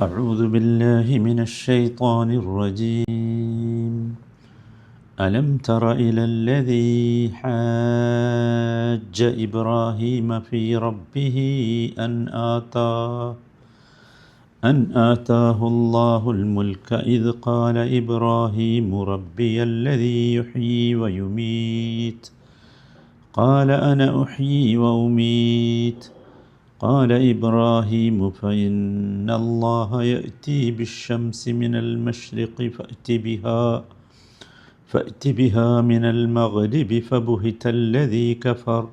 أعوذ بالله من الشيطان الرجيم. ألم تر إلى الذي حاج إبراهيم في ربه أن آتاه أن آتاه الله الملك إذ قال إبراهيم ربي الذي يحيي ويميت. قال أنا أحيي وأميت. قال إبراهيم فإن الله يأتي بالشمس من المشرق فأت بها فأت بها من المغرب فبهت الذي كفر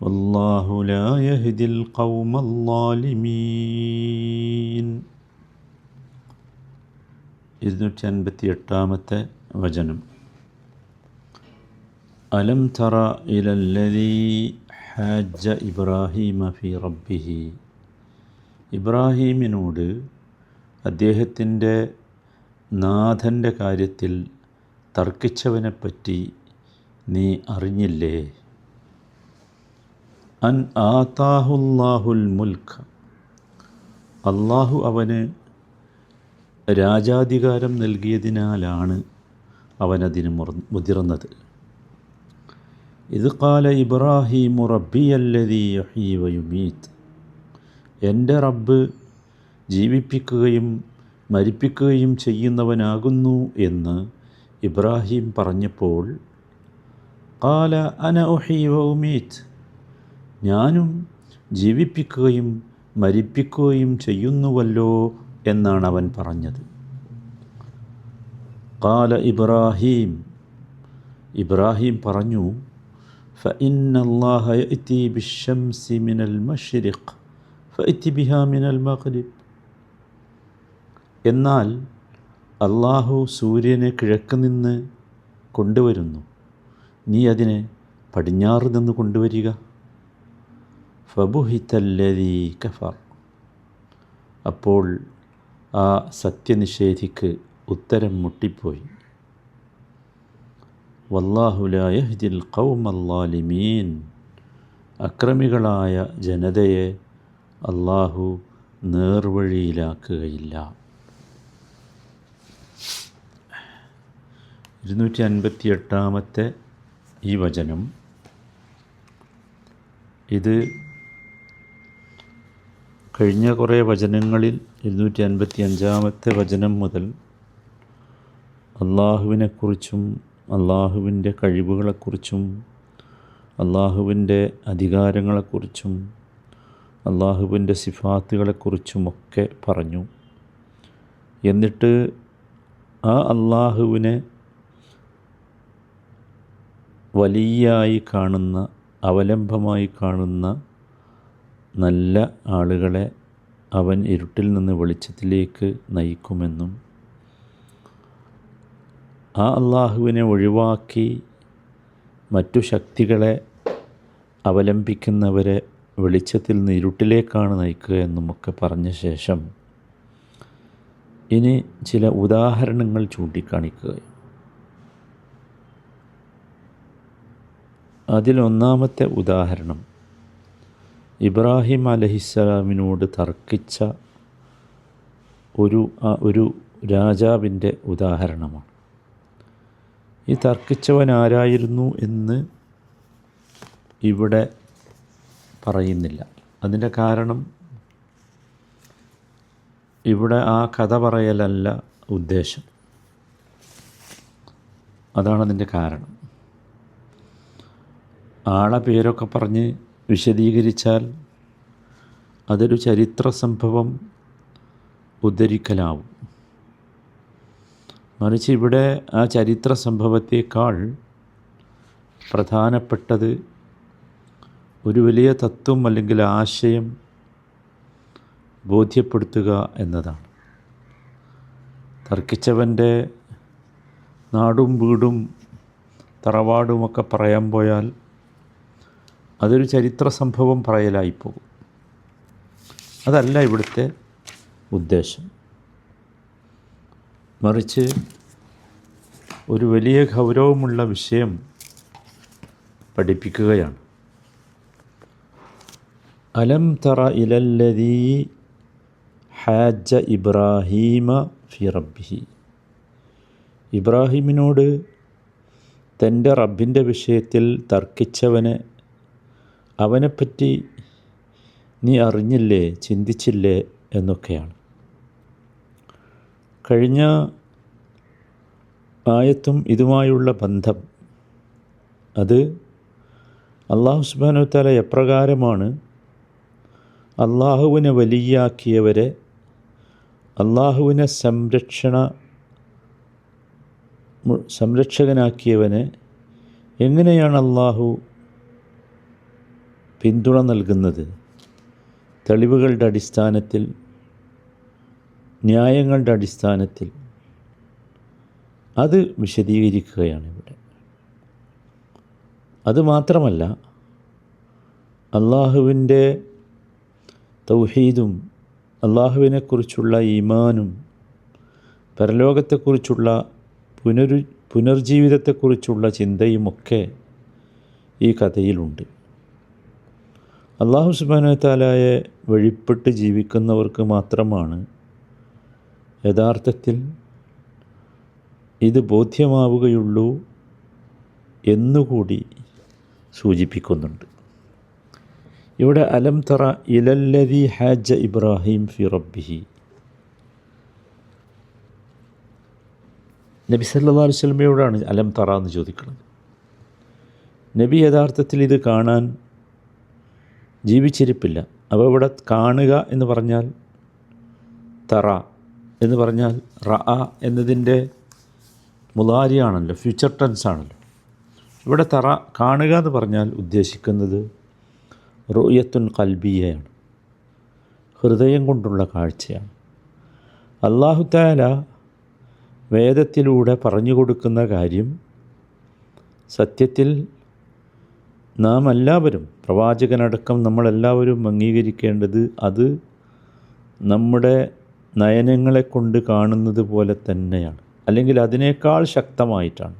والله لا يهدي القوم الظالمين ഇരുന്നൂറ്റി അൻപത്തി എട്ടാമത്തെ വചനം അലം തറ ഇലല്ലതീ ഹാജ ഇബ്രാഹിമ ഫി റബ്ബിഹി. ഇബ്രാഹീമിനോട് അദ്ദേഹത്തിന്റെ നാഥന്റെ കാര്യത്തിൽ തർക്കിച്ചവനെപ്പറ്റി നീ അറിഞ്ഞില്ലേ? അൻ ആതാഹുല്ലാഹുൽ മുൽഖ്. അള്ളാഹു അവന് രാജാധികാരം നൽകിയതിനാലാണ് അവനതിന് മുതിർന്നത്. ഇത് കാല ഇബ്രാഹിം റബ്ബിയല്ലതി വയുമീത്ത് എന്റെ റബ്ബ് ജീവിപ്പിക്കുകയും മരിപ്പിക്കുകയും ചെയ്യുന്നവനാകുന്നു എന്ന് ഇബ്രാഹിം പറഞ്ഞപ്പോൾ കാല അന ഒഹി വൗമീത്ത് ഞാനും ജീവിപ്പിക്കുകയും മരിപ്പിക്കുകയും ചെയ്യുന്നുവല്ലോ എന്നാണ് അവൻ പറഞ്ഞത്. കാല ഇബ്രാഹിം ഇബ്രാഹിം പറഞ്ഞു فإن الله يأتي بالشمس من المشرق فأتي بها من المغرب എന്നാൽ അള്ളാഹു സൂര്യനെ കിഴക്ക് നിന്ന് കൊണ്ടുവരുന്നു നീ അതിനെ പടിഞ്ഞാറ് നിന്ന് കൊണ്ടുവരിക ഫബുഹിത്തല്ലതി കഫർ അപ്പോൾ ആ സത്യനിഷേധിക്ക് ഉത്തരം മുട്ടിപ്പോയി വല്ലാഹുലായഹ്ദിൽ കൗമല്ലാലിമീൻ അക്രമികളായ ജനതയെ അള്ളാഹു നേർവഴിയിലാക്കുകയില്ല. ഇരുന്നൂറ്റി അൻപത്തി എട്ടാമത്തെ ഈ വചനം. ഇത് കഴിഞ്ഞ കുറേ വചനങ്ങളിൽ ഇരുന്നൂറ്റി അൻപത്തി അഞ്ചാമത്തെ വചനം മുതൽ അള്ളാഹുവിനെക്കുറിച്ചും അള്ളാഹുവിന്റെ കഴിവുകളെക്കുറിച്ചും അള്ളാഹുവിന്റെ അധികാരങ്ങളെക്കുറിച്ചും അള്ളാഹുവിന്റെ സിഫാത്തുകളെക്കുറിച്ചുമൊക്കെ പറഞ്ഞു. എന്നിട്ട് ആ അള്ളാഹുവിനെ വലിയായി കാണുന്ന അവലംബമായി കാണുന്ന നല്ല ആളുകളെ അവൻ ഇരുട്ടിൽ നിന്ന് വെളിച്ചത്തിലേക്ക് നയിക്കുമെന്നും ആ അള്ളാഹുവിനെ ഒഴിവാക്കി മറ്റു ശക്തികളെ അവലംബിക്കുന്നവരെ വെളിച്ചത്തിൽ നിന്ന് ഇരുട്ടിലേക്കാണ് നയിക്കുക എന്നുമൊക്കെ പറഞ്ഞ ശേഷം ഇനി ചില ഉദാഹരണങ്ങൾ ചൂണ്ടിക്കാണിക്കുക. അതിലൊന്നാമത്തെ ഉദാഹരണം. ഇബ്രാഹിം അലഹിസ്സലാമിനോട് തർക്കിച്ച ഒരു ഒരു രാജാവിന്റെ ഉദാഹരണമാണ്. ഈ തർക്കിച്ചവൻ ആരായിരുന്നു എന്ന് ഇവിടെ പറയുന്നില്ല. അതിന്റെ കാരണം ഇവിടെ ആ കഥ പറയലല്ല ഉദ്ദേശം. അതാണ് അതിന്റെ കാരണം. ആളെ പേരൊക്കെ പറഞ്ഞ് വിശദീകരിച്ചാൽ അതൊരു ചരിത്ര സംഭവം ഉദ്ധരിക്കലാവും. മറിച്ച് ഇവിടെ ആ ചരിത്ര സംഭവത്തേക്കാൾ പ്രധാനപ്പെട്ടത് ഒരു വലിയ തത്വം അല്ലെങ്കിൽ ആശയം ബോധ്യപ്പെടുത്തുക എന്നതാണ്. തർക്കിച്ചവന്റെ നാടും വീടും തറവാടുമൊക്കെ പറയാൻ പോയാൽ അതൊരു ചരിത്ര സംഭവം പറയലായിപ്പോകും അതല്ല ഇവിടുത്തെ ഉദ്ദേശം. മറിച്ച് ഒരു വലിയ ഗൗരവമുള്ള വിഷയം പഠിപ്പിക്കുകയാണ്. അലം തറ ഇലല്ലതീ ഹാജ ഇബ്രാഹീമ ഫി റബ്ബിഹി. ഇബ്രാഹിമിനോട് തന്റെ റബ്ബിന്റെ വിഷയത്തിൽ തർക്കിച്ചവനെ അവനെപ്പറ്റി നീ അറിഞ്ഞില്ലേ ചിന്തിച്ചില്ലേ എന്നൊക്കെയാണ്. കഴിഞ്ഞ ആയത്തും ഇതുമായുള്ള ബന്ധം. അത് അള്ളാഹു സുബാനു താല എപ്രകാരമാണ് അള്ളാഹുവിനെ വലിയാക്കിയവരെ അള്ളാഹുവിനെ സംരക്ഷണ സംരക്ഷകനാക്കിയവനെ എങ്ങനെയാണ് അള്ളാഹു പിന്തുണ നൽകുന്നത്? തെളിവുകളുടെ അടിസ്ഥാനത്തിൽ ന്യായങ്ങളുടെ അടിസ്ഥാനത്തിൽ അത് വിശദീകരിക്കുകയാണ് ഇവിടെ. അതുമാത്രമല്ല അള്ളാഹുവിന്റെ തൗഹീദും അള്ളാഹുവിനെക്കുറിച്ചുള്ള ഈമാനും പരലോകത്തെക്കുറിച്ചുള്ള പുനരു പുനർജീവിതത്തെക്കുറിച്ചുള്ള ചിന്തയുമൊക്കെ ഈ കഥയിലുണ്ട്. അള്ളാഹു സുബാനത്താലായെ വഴിപ്പെട്ട് ജീവിക്കുന്നവർക്ക് മാത്രമാണ് യഥാർത്ഥത്തിൽ ഇത് ബോധ്യമാവുകയുള്ളൂ എന്നുകൂടി സൂചിപ്പിക്കുന്നുണ്ട്. ഇവിടെ അലം തറ ഇലല്ലതി ഹാജ ഇബ്രാഹിം ഫി റബ്ബിഹി. നബി സല്ലല്ലാഹു അലൈഹി വസല്ലമയോടാണ് അലം തറ എന്ന് ചോദിക്കുന്നത്. നബി യഥാർത്ഥത്തിൽ ഇത് കാണാൻ ജീവിച്ചിരിപ്പില്ല. അപ്പോൾ ഇവിടെ കാണുക എന്ന് പറഞ്ഞാൽ തറ. എന്ന് പറഞ്ഞാൽ റ എന്നതിന്റെ മുതാരിയാണല്ലോ ഫ്യൂച്ചർ ടെൻസ് ആണല്ലോ. ഇവിടെ തറ കാണുക എന്ന് പറഞ്ഞാൽ ഉദ്ദേശിക്കുന്നത് റോയത്തുൻ കൽബിയയാണ് ഹൃദയം കൊണ്ടുള്ള കാഴ്ചയാണ്. അള്ളാഹുത്താല വേദത്തിലൂടെ പറഞ്ഞു കൊടുക്കുന്ന കാര്യം സത്യത്തിൽ നാം എല്ലാവരും പ്രവാചകനടക്കം നമ്മളെല്ലാവരും അംഗീകരിക്കേണ്ടത് അത് നമ്മുടെ നയനങ്ങളെ കൊണ്ട് കാണുന്നത് പോലെ തന്നെയാണ്. അല്ലെങ്കിൽ അതിനേക്കാൾ ശക്തമായിട്ടാണ്.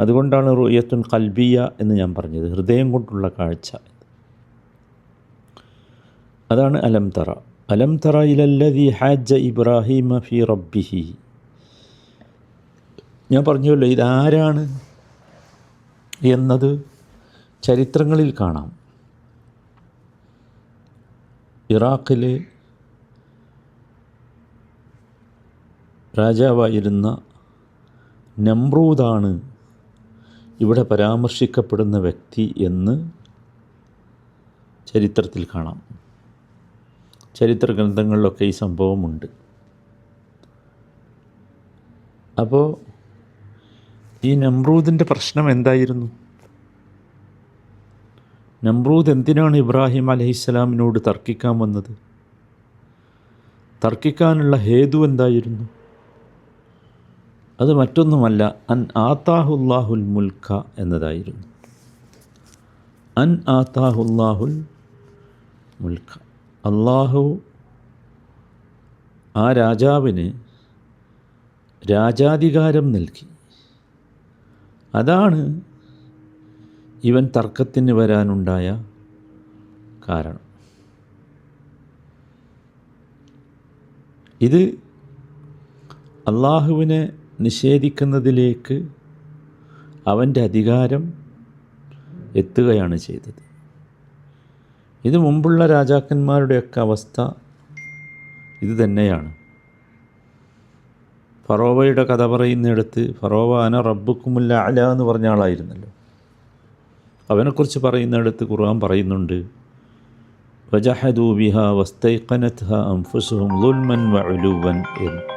അതുകൊണ്ടാണ് റുയത്തുൻ കൽബിയ എന്ന് ഞാൻ പറഞ്ഞത്. ഹൃദയം കൊണ്ടുള്ള കാഴ്ച അതാണ് അലം തറ അലം തറ ഇലല്ലതി ഹാജ ഇബ്രാഹിമ ഫി റബ്ബിഹി. ഞാൻ പറഞ്ഞല്ലോ ഇതാരാണ് എന്നത് ചരിത്രങ്ങളിൽ കാണാം. ഇറാഖിലെ രാജാവായിരുന്ന നമ്രൂദാണ് ഇവിടെ പരാമർശിക്കപ്പെടുന്ന വ്യക്തി എന്ന് ചരിത്രത്തിൽ കാണാം. ചരിത്ര ഗ്രന്ഥങ്ങളിലൊക്കെ ഈ സംഭവമുണ്ട്. അപ്പോൾ ഈ നമ്രൂദിന്റെ പ്രശ്നം എന്തായിരുന്നു? നമ്രൂദ് എന്തിനാണ് ഇബ്രാഹിം അലഹിസ്സലാമിനോട് തർക്കിക്കാൻ വന്നത്? തർക്കിക്കാനുള്ള ഹേതു എന്തായിരുന്നു? അത് മറ്റൊന്നുമല്ല അൻ ആത്താഹുല്ലാഹുൽ മുൽക്ക എന്നതായിരുന്നു. അൻ ആത്താഹുല്ലാഹുൽ മുൽക്ക അള്ളാഹു ആ രാജാവിന് രാജാധികാരം നൽകി. അതാണ് ഇവൻ തർക്കത്തിന് വരാനുണ്ടായ കാരണം. ഇത് അള്ളാഹുവിനെ നിഷേധിക്കുന്നതിലേക്ക് അവന്റെ അധികാരം എത്തുകയാണ് ചെയ്തത്. ഇത് മുമ്പുള്ള രാജാക്കന്മാരുടെയൊക്കെ അവസ്ഥ ഇത് തന്നെയാണ്. ഫറോവയുടെ കഥ പറയുന്നിടത്ത് ഫറോവ അന റബ്ബുക്കുമില്ല അല എന്ന് പറഞ്ഞ ആളായിരുന്നല്ലോ. അവനെക്കുറിച്ച് പറയുന്നിടത്ത് ഖുർആൻ പറയുന്നുണ്ട് വജഹദൂബിഹ വസ്തൈഖനത്ഹ അംഫുസുഹും ലുൽമൻ വഅലുവൻ എന്ന്.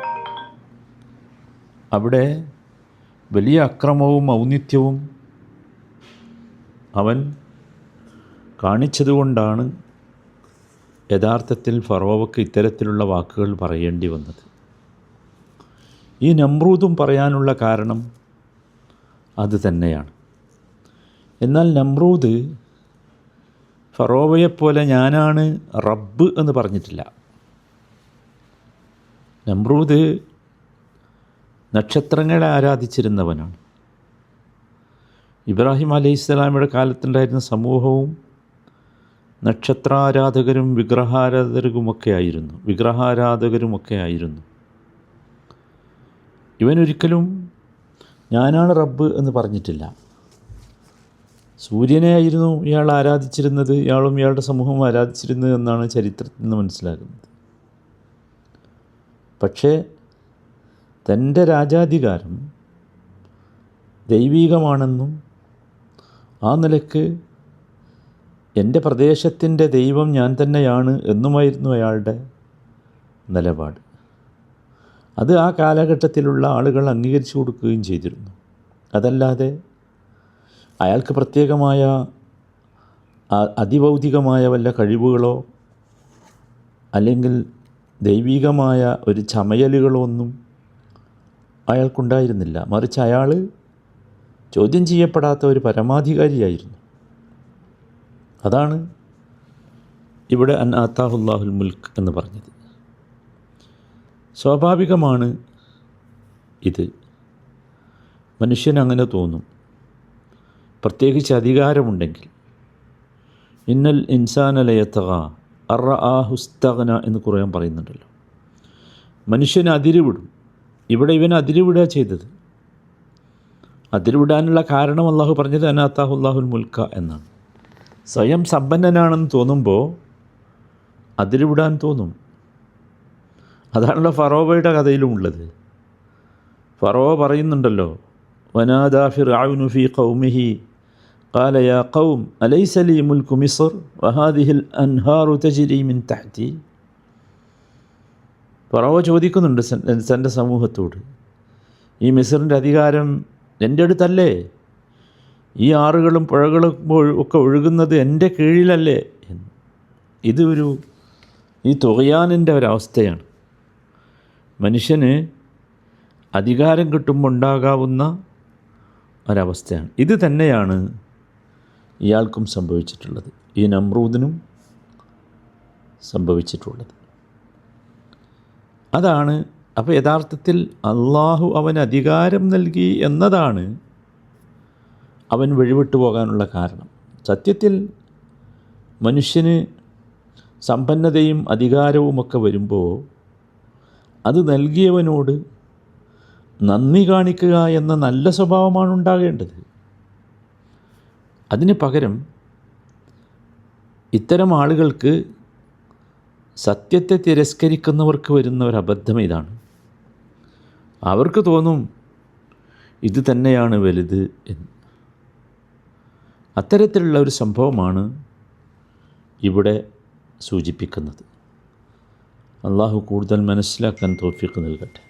അവിടെ വലിയ അക്രമവും ഔന്നിത്യവും അവൻ കാണിച്ചതുകൊണ്ടാണ് യഥാർത്ഥത്തിൽ ഫറോവക്ക് ഇത്തരത്തിലുള്ള വാക്കുകൾ പറയേണ്ടി വന്നത്. ഈ നമ്രൂദും പറയാനുള്ള കാരണം അത് തന്നെയാണ്. എന്നാൽ നമ്രൂദ് ഫറോവയെപ്പോലെ ഞാനാണ് റബ്ബ് എന്ന് പറഞ്ഞിട്ടില്ല. നമ്രൂദ് നക്ഷത്രങ്ങളെ ആരാധിച്ചിരുന്നവനാണ്. ഇബ്രാഹിം അലൈഹി സ്വലാമയുടെ കാലത്തുണ്ടായിരുന്ന സമൂഹവും നക്ഷത്രാരാധകരും വിഗ്രഹാരാധകരുമൊക്കെ ആയിരുന്നു. വിഗ്രഹാരാധകരുമൊക്കെ ആയിരുന്നു. ഇവനൊരിക്കലും ഞാനാണ് റബ്ബ് എന്ന് പറഞ്ഞിട്ടില്ല. സൂര്യനെ ആയിരുന്നു ഇയാൾ ആരാധിച്ചിരുന്നത് ഇയാളും ഇയാളുടെ സമൂഹവും ആരാധിച്ചിരുന്നത് എന്നാണ് ചരിത്രത്തിൽ നിന്ന് മനസ്സിലാകുന്നത്. പക്ഷേ തന്റെ രാജാധികാരം ദൈവീകമാണെന്നും ആ നിലയ്ക്ക് എന്റെ പ്രദേശത്തിന്റെ ദൈവം ഞാൻ തന്നെയാണ് എന്നുമായിരുന്നു അയാളുടെ നിലപാട്. അത് ആ കാലഘട്ടത്തിലുള്ള ആളുകൾ അംഗീകരിച്ചു കൊടുക്കുകയും ചെയ്തിരുന്നു. അതല്ലാതെ അയാൾക്ക് പ്രത്യേകമായ അതിഭൗതികമായ വല്ല കഴിവുകളോ അല്ലെങ്കിൽ ദൈവികമായ ഒരു ചമയലുകളോ ഒന്നും അയാൾക്കുണ്ടായിരുന്നില്ല. മറിച്ച് അയാൾ ചോദ്യം ചെയ്യപ്പെടാത്ത ഒരു പരമാധികാരിയായിരുന്നു. അതാണ് ഇവിടെ അൻ ആത്താഹുല്ലാഹുൽ മുൽക്ക് എന്ന് പറഞ്ഞത്. സ്വാഭാവികമാണ് ഇത്. മനുഷ്യൻ അങ്ങനെ തോന്നും. പ്രത്യേകിച്ച് അധികാരമുണ്ടെങ്കിൽ. ഇന്നൽ ഇൻസാനലയത്തക അറ ആ ഹുസ്തകന എന്ന് കുറയാൻ പറയുന്നുണ്ടല്ലോ. മനുഷ്യന് അതിരുവിടും ഇവിടെ ഇവൻ അതിരുവിടുക ചെയ്തത് അതിരുവിടാനുള്ള കാരണം അള്ളാഹു പറഞ്ഞത് അനാത്താഹുല്ലാഹുൽ മുൽക്ക എന്നാണ് സ്വയം സമ്പന്നനാണെന്ന് തോന്നുമ്പോൾ അതിരുവിടാൻ തോന്നും അതാണല്ലോ ഫറോവയുടെ കഥയിലും ഉള്ളത് ഫറോവ പറയുന്നുണ്ടല്ലോ വനാദാ ഫിർഔനു ഫീ ഖൗമിഹി قال يا قوم أليس لي ملك مصر وهذه الأنهار تجري من تحتي ഫറോവ ചോദിക്കുന്നുണ്ട് തന്റെ സമൂഹത്തോട്. ഈ മിസറിന്റെ അധികാരം എന്റെ അടുത്തല്ലേ? ഈ ആറുകളും പുഴകളും ഒക്കെ ഒഴുകുന്നത് എന്റെ കീഴിലല്ലേ? എന്ന്. ഇത് ഒരു ഈ തുകയാനിന്റെ ഒരവസ്ഥയാണ്. മനുഷ്യന് അധികാരം കിട്ടുമ്പോൾ ഉണ്ടാകാവുന്ന ഒരവസ്ഥയാണ്. ഇത് തന്നെയാണ് ഇയാൾക്കും സംഭവിച്ചിട്ടുള്ളത്. ഈ നമ്രൂദിനും സംഭവിച്ചിട്ടുള്ളത്. അതാണ്. അപ്പോൾ യഥാർത്ഥത്തിൽ അള്ളാഹു അവന് അധികാരം നൽകി എന്നതാണ് അവൻ വഴിവിട്ടു പോകാനുള്ള കാരണം. സത്യത്തിൽ മനുഷ്യന് സമ്പന്നതയും അധികാരവുമൊക്കെ വരുമ്പോൾ അത് നൽകിയവനോട് നന്ദി കാണിക്കുക എന്ന നല്ല സ്വഭാവമാണ് ഉണ്ടാകേണ്ടത്. അതിന് പകരം ഇത്തരം ആളുകൾക്ക് സത്യത്തെ തിരസ്കരിക്കുന്നവർക്ക് വരുന്ന ഒരു അബദ്ധം ഇതാണ്. അവർക്ക് തോന്നും ഇത് തന്നെയാണ് വലുത് എന്ന്. അത്തരത്തിലുള്ള ഒരു സംഭവമാണ് ഇവിടെ സൂചിപ്പിക്കുന്നത്. അള്ളാഹു കൂടുതൽ മനസ്സിലാക്കാൻ തോഫിക്ക് നൽകട്ടെ.